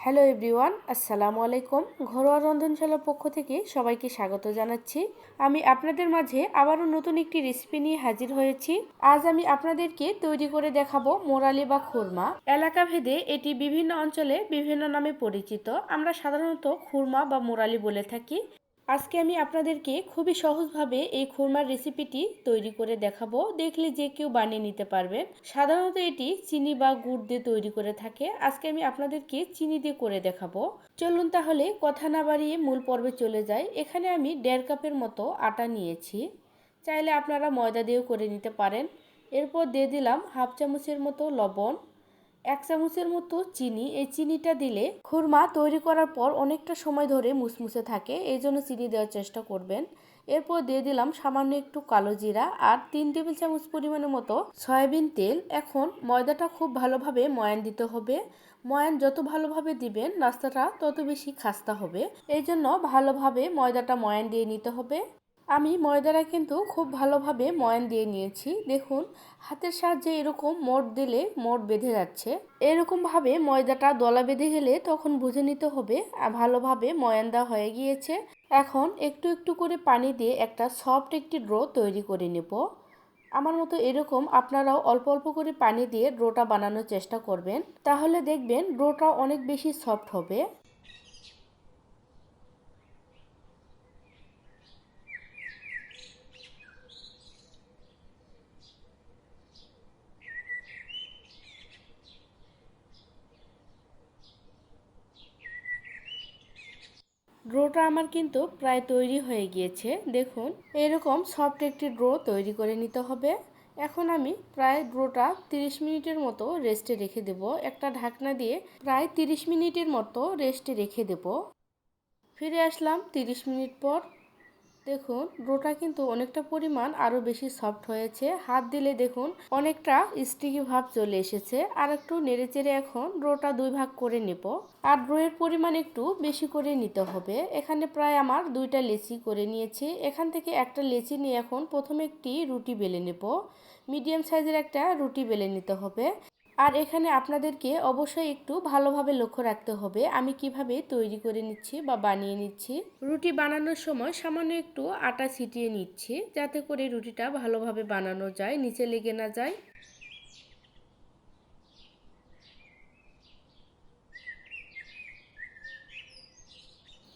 Hello everyone আসসালামু আলাইকুম ঘরোয়া রন্ধনশালার পক্ষ থেকে সবাইকে স্বাগত জানাচ্ছি। আমি আপনাদের মাঝে আবারও নতুন একটি রেসিপি নিয়ে হাজির হয়েছি। আজ আমি আপনাদেরকে তৈরি করে দেখাবো মোরালি বা খুরমা। এলাকা ভেদে এটি বিভিন্ন অঞ্চলে বিভিন্ন নামে পরিচিত। আমরা সাধারণত খুরমা বা মোরালি বলে থাকি। আজকে আমি আপনাদেরকে খুবই সহজভাবে এই খুরমার রেসিপিটি তৈরি করে দেখাবো। দেখলে যে কেউ বানিয়ে নিতে পারবেন সাধারণত এটি চিনি বা গুড় দিয়ে তৈরি করে থাকে। আজকে আমি আপনাদেরকে চিনি দিয়ে করে দেখাবো। চলুন তাহলে কথা না বাড়িয়ে মূল পর্বে চলে যাই। এখানে আমি দেড় কাপের মতো আটা নিয়েছি। চাইলে আপনারা ময়দা দিয়েও করে নিতে পারেন। এরপর দিয়ে দিলাম হাফ চামচের মতো লবণ। এক চামচের মতো চিনি। এই চিনিটা দিলে খুরমা তৈরি করার পর অনেকটা সময় ধরে মুসমুসে থাকে। এই জন্য চিনি দেওয়ার চেষ্টা করবেন। এরপর দিয়ে দিলাম সামান্য একটু কালো জিরা আর তিন টেবিল চামচ পরিমাণের মতো সয়াবিন তেল। এখন ময়দাটা খুব ভালোভাবে ময়ান দিতে হবে। ময়ান যত ভালোভাবে দিবেন, নাস্তাটা তত বেশি খাস্তা হবে। এই জন্য ভালোভাবে ময়দাটা ময়ান দিয়ে নিতে হবে। আমি ময়দাটা কিন্তু খুব ভালোভাবে ময়ান দিয়ে নিয়েছি। দেখুন, হাতের সাহায্যে এরকম মোট দিলে মোট বেঁধে যাচ্ছে। এরকমভাবে ময়দাটা দলা বেঁধে গেলে তখন বুঝে নিতে হবে ভালোভাবে ময়ান দেওয়া হয়ে গিয়েছে। এখন একটু একটু করে পানি দিয়ে একটা সফট একটি ড্রো তৈরি করে নেব। আমার মতো এরকম আপনারাও অল্প অল্প করে পানি দিয়ে ড্রোটা বানানোর চেষ্টা করবেন। তাহলে দেখবেন ড্রোটা অনেক বেশি সফট হবে। ড্রোটা আমার কিন্তু প্রায় তৈরি হয়ে গিয়েছে। দেখুন, এরকম সফট একটি ড্রো তৈরি করে নিতে হবে। এখন আমি প্রায় ড্রোটা 30 মিনিটের মতো রেস্টে রেখে দেব। একটা ঢাকনা দিয়ে প্রায় 30 মিনিটের মতো রেস্টে রেখে দেব। ফিরে আসলাম 30 মিনিট পর। দেখুন ডোটা কিন্তু অনেকটা পরিমাণ আরও বেশি সফট হয়েছে। হাত দিলে দেখুন, অনেকটা স্টিকি ভাব চলে এসেছে। আর একটু নেড়েচেড়ে এখন ডোটা দুই ভাগ করে নেব। আর ড্রোয়ের পরিমাণ একটু বেশি করে নিতে হবে। এখানে প্রায় আমার দুইটা লেচি করে নিয়েছি। এখান থেকে একটা লেচি নিয়ে এখন প্রথমে একটি রুটি বেলে নেব। মিডিয়াম সাইজের একটা রুটি বেলে নিতে হবে। আর এখানে আপনাদেরকে অবশ্যই একটু ভালোভাবে লক্ষ্য রাখতে হবে, আমি কীভাবে তৈরি করে নিচ্ছি বা বানিয়ে নিচ্ছি। রুটি বানানোর সময় সামান্য একটু আটা ছিটিয়ে নিচ্ছি, যাতে করে রুটিটা ভালোভাবে বানানো যায়, নিচে লেগে না যায়।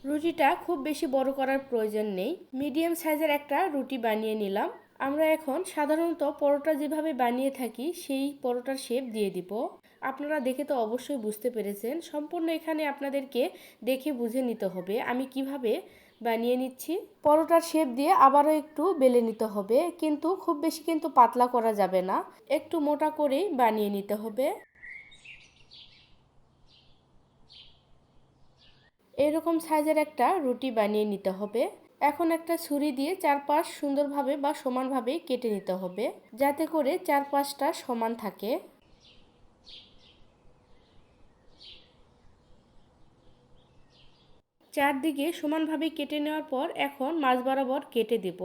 রুটিটা খুব বেশি বড় করার প্রয়োজন নেই। মিডিয়াম সাইজের একটা রুটি বানিয়ে নিলাম। আমরা এখন সাধারণত পরোটা যেভাবে বানিয়ে থাকি, সেই পরোটার শেপ দিয়ে দিব। আপনারা দেখে তো অবশ্যই বুঝতে পেরেছেন। সম্পূর্ণ এখানে আপনাদেরকে দেখে বুঝে নিতে হবে আমি কীভাবে বানিয়ে নিচ্ছি। পরোটার শেপ দিয়ে আবারও একটু বেলে নিতে হবে, কিন্তু খুব বেশি কিন্তু পাতলা করা যাবে না। একটু মোটা করেই বানিয়ে নিতে হবে। এরকম সাইজের একটা রুটি বানিয়ে নিতে হবে। এখন একটা ছুরি দিয়ে চারপাশ সুন্দরভাবে বা সমানভাবে কেটে নিতে হবে, যাতে করে চারপাশটা সমান থাকে। চারদিকে সমানভাবে কেটে নেওয়ার পর এখন মাছ বরাবর কেটে দেব।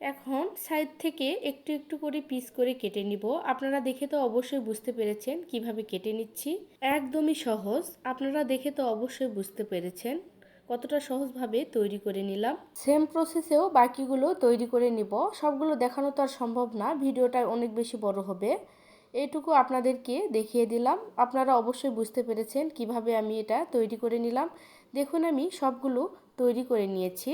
এখন সাইড থেকে একটু একটু করে পিস করে কেটে নিব। আপনারা দেখে তো অবশ্যই বুঝতে পেরেছেন কীভাবে কেটে নিচ্ছি। একদমই সহজ। আপনারা দেখে তো অবশ্যই বুঝতে পেরেছেন। কতটা সহজভাবে তৈরি করে নিলাম? সেম প্রসেসেও বাকিগুলো তৈরি করে নিব। সবগুলো দেখানো তো আর সম্ভব না, ভিডিওটা অনেক বেশি বড় হবে। এইটুকু আপনাদেরকে দেখিয়ে দিলাম। আপনারা অবশ্যই বুঝতে পেরেছেন কীভাবে আমি এটা তৈরি করে নিলাম। দেখুন আমি সবগুলো তৈরি করে নিয়েছি।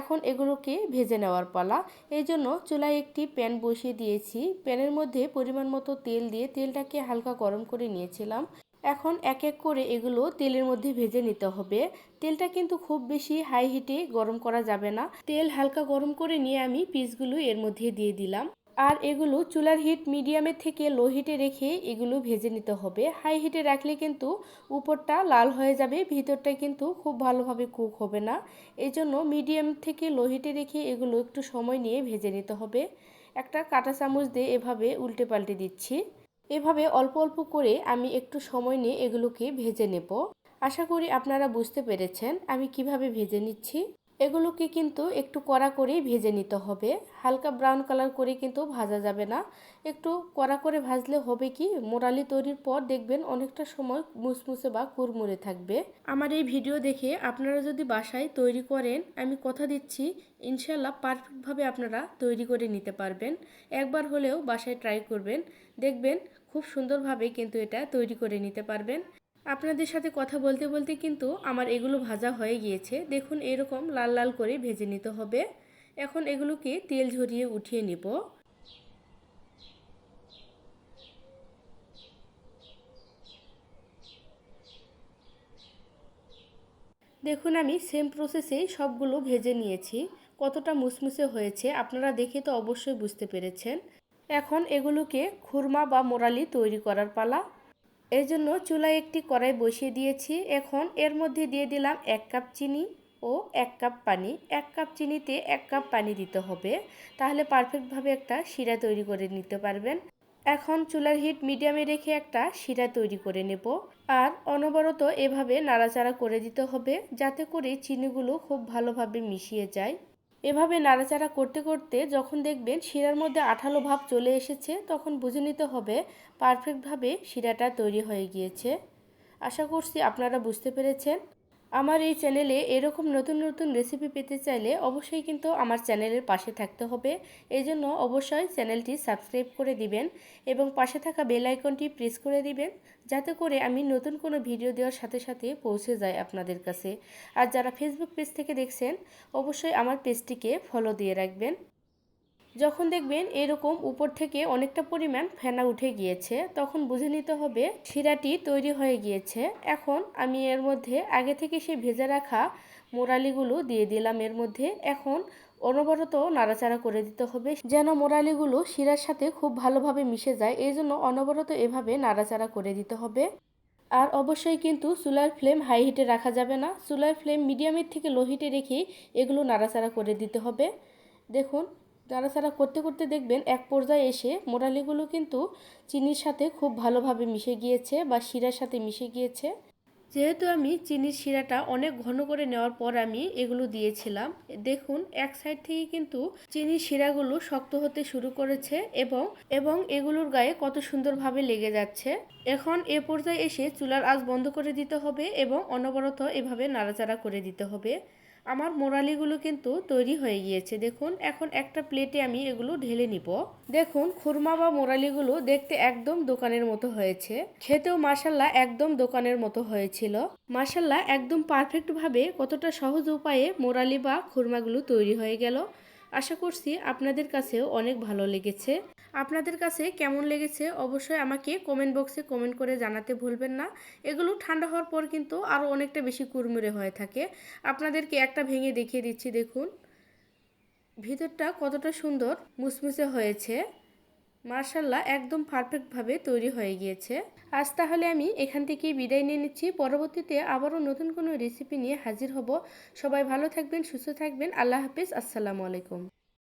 এখন এগুলোকে ভেজে নেওয়ার পালা। এই জন্য চুলায় একটি প্যান বসিয়ে দিয়েছি। প্যানের মধ্যে পরিমাণ মতো তেল দিয়ে তেলটাকে হালকা গরম করে নিয়েছিলাম। এখন এক এক করে এগুলো তেলের মধ্যে ভেজে নিতে হবে। তেলটা কিন্তু খুব বেশি হাই হিটে গরম করা যাবে না। তেল হালকা গরম করে নিয়ে আমি পিসগুলো এর মধ্যে দিয়ে দিলাম। আর এগুলো চুলার হিট মিডিয়ামের থেকে লো হিটে রেখে এগুলো ভেজে নিতে হবে। হাই হিটে রাখলে কিন্তু উপরটা লাল হয়ে যাবে, ভিতরটা কিন্তু খুব ভালোভাবে কুক হবে না। এই জন্য মিডিয়াম থেকে লো হিটে রেখে এগুলো একটু সময় নিয়ে ভেজে নিতে হবে। একটা কাঁটা চামচ দিয়ে এভাবে উল্টে পাল্টে দিচ্ছি। এভাবে অল্প অল্প করে আমি একটু সময় নিয়ে এগুলোকে ভেজে নেব। আশা করি আপনারা বুঝতে পেরেছেন আমি কীভাবে ভেজে নিচ্ছি। এগুলোকে কিন্তু একটু কড়া করেই ভেজে নিতে হবে। হালকা ব্রাউন কালার করে কিন্তু ভাজা যাবে না। একটু কড়া করে ভাজলে হবে কি? মোরালি তৈরির পর দেখবেন অনেকটা সময় মুসমুসে বা কুরমুরে থাকবে। আমার এই ভিডিও দেখে আপনারা যদি বাসায় তৈরি করেন, আমি কথা দিচ্ছি ইনশাল্লাহ পারফেক্টভাবে আপনারা তৈরি করে নিতে পারবেন। একবার হলেও বাসায় ট্রাই করবেন। দেখবেন খুব সুন্দরভাবে কিন্তু এটা তৈরি করে নিতে পারবেন। আপনাদের সাথে কথা বলতে বলতে কিন্তু আমার এগুলো ভাজা হয়ে গিয়েছে। দেখুন, এরকম লাল লাল করে ভেজে নিতে হবে। এখন এগুলোকে তেল ঝরিয়ে উঠিয়ে নিব। দেখুন, আমি সেম প্রসেসেই সবগুলো ভেজে নিয়েছি। কতটা মুসমুসে হয়েছে, আপনারা দেখে তো অবশ্যই বুঝতে পেরেছেন। এখন এগুলোকে খুরমা বা মোরালি তৈরি করার পালা। এই জন্য চুলায় একটি কড়াই বসিয়ে দিয়েছি। এখন এর মধ্যে দিয়ে দিলাম এক কাপ চিনি ও এক কাপ পানি। এক কাপ চিনিতে এক কাপ পানি দিতে হবে। তাহলে পারফেক্টভাবে একটা শিরা তৈরি করে নিতে পারবেন। এখন চুলার হিট মিডিয়ামে রেখে একটা শিরা তৈরি করে নেব। আর অনবরত এভাবে নাড়াচাড়া করে দিতে হবে, যাতে করে চিনিগুলো খুব ভালোভাবে মিশিয়ে যায়। এভাবে নাড়াচাড়া করতে করতে যখন দেখবেন শিরার মধ্যে আঠালো ভাব চলে এসেছে, তখন বুঝে নিতে হবে পারফেক্টভাবে শিরাটা তৈরি হয়ে গিয়েছে। আশা করছি আপনারা বুঝতে পেরেছেন। আমার এই চ্যানেলে এরকম নতুন নতুন রেসিপি পেতে চাইলে অবশ্যই কিন্তু আমার চ্যানেলের পাশে থাকতে হবে। এই জন্য অবশ্যই চ্যানেলটি সাবস্ক্রাইব করে দিবেন এবং পাশে থাকা বেল আইকনটি প্রেস করে দিবেন যাতে করে আমি নতুন কোনো ভিডিও দেওয়ার সাথে সাথে পৌঁছে যায় আপনাদের কাছে। আর যারা ফেসবুক পেজ থেকে দেখছেন, অবশ্যই আমার পেজটিকে ফলো দিয়ে রাখবেন। যখন দেখবেন এরকম উপর থেকে অনেকটা পরিমাণ ফেনা উঠে গিয়েছে, তখন বুঝে নিতে হবে শিরাটি তৈরি হয়ে গিয়েছে। এখন আমি এর মধ্যে আগে থেকে সে ভেজে রাখা মোরালিগুলো দিয়ে দিলাম এর মধ্যে। এখন অনবরত নাড়াচাড়া করে দিতে হবে যেন মোরালিগুলো শিরার সাথে খুব ভালোভাবে মিশে যায়। এই জন্য অনবরত এভাবে নাড়াচাড়া করে দিতে হবে। আর অবশ্যই কিন্তু চুলার ফ্লেম হাই হিটে রাখা যাবে না। চুলার ফ্লেম মিডিয়ামের থেকে লো হিটে রেখে এগুলো নাড়াচাড়া করে দিতে হবে। দেখুন নাড়াচাড়া করতে করতে দেখবেন এক পর্যায়ে এসে মোরালিগুলো কিন্তু চিনির সাথে খুব ভালোভাবে মিশে গিয়েছে বা শিরার সাথে মিশে গিয়েছে। যেহেতু আমি চিনির শিরাটা অনেক ঘন করে নেওয়ার পর আমি এগুলো দিয়েছিলাম, দেখুন এক সাইড থেকে কিন্তু চিনির শিরাগুলো শক্ত হতে শুরু করেছে এবং এবং এগুলোর গায়ে কত সুন্দরভাবে লেগে যাচ্ছে। এখন এ পর্যায়ে এসে চুলার আঁচ বন্ধ করে দিতে হবে এবং অনবরত এভাবে নাড়াচাড়া করে দিতে হবে। আমার মোরালিগুলো কিন্তু তৈরি হয়ে গিয়েছে। দেখুন, এখন একটা প্লেটে আমি এগুলো ঢেলে নিব। দেখুন, খুরমা বা মোরালিগুলো দেখতে একদম দোকানের মতো হয়েছে। খেতেও মার্শাল্লাহ একদম দোকানের মতো হয়েছিল। মার্শাল্লাহ একদম পারফেক্টভাবে কতটা সহজ উপায়ে মোরালি বা খুরমাগুলো তৈরি হয়ে গেল। আশা করছি আপনাদের কাছেও অনেক ভালো লেগেছে। আপনাদের কাছে কেমন লেগেছে অবশ্যই আমাকে কমেন্ট বক্সে কমেন্ট করে জানাতে ভুলবেন না। এগুলো ঠান্ডা হওয়ার পর কিন্তু আরও অনেকটা বেশি কুরমুরে হয়ে থাকে। আপনাদেরকে একটা ভেঙে দেখিয়ে দিচ্ছি, দেখুন। ভিতরটা কতটা সুন্দর মুসমুসে হয়েছে। মার্শাল্লাহ একদম পারফেক্টভাবে তৈরি হয়ে গিয়েছে। আজ তাহলে আমি এখান থেকে বিদায় নিয়ে নিচ্ছি। পরবর্তীতে আবারও নতুন কোনো রেসিপি নিয়ে হাজির হব। সবাই ভালো থাকবেন, সুস্থ থাকবেন। আল্লাহ হাফিজ। আসসালামু আলাইকুম।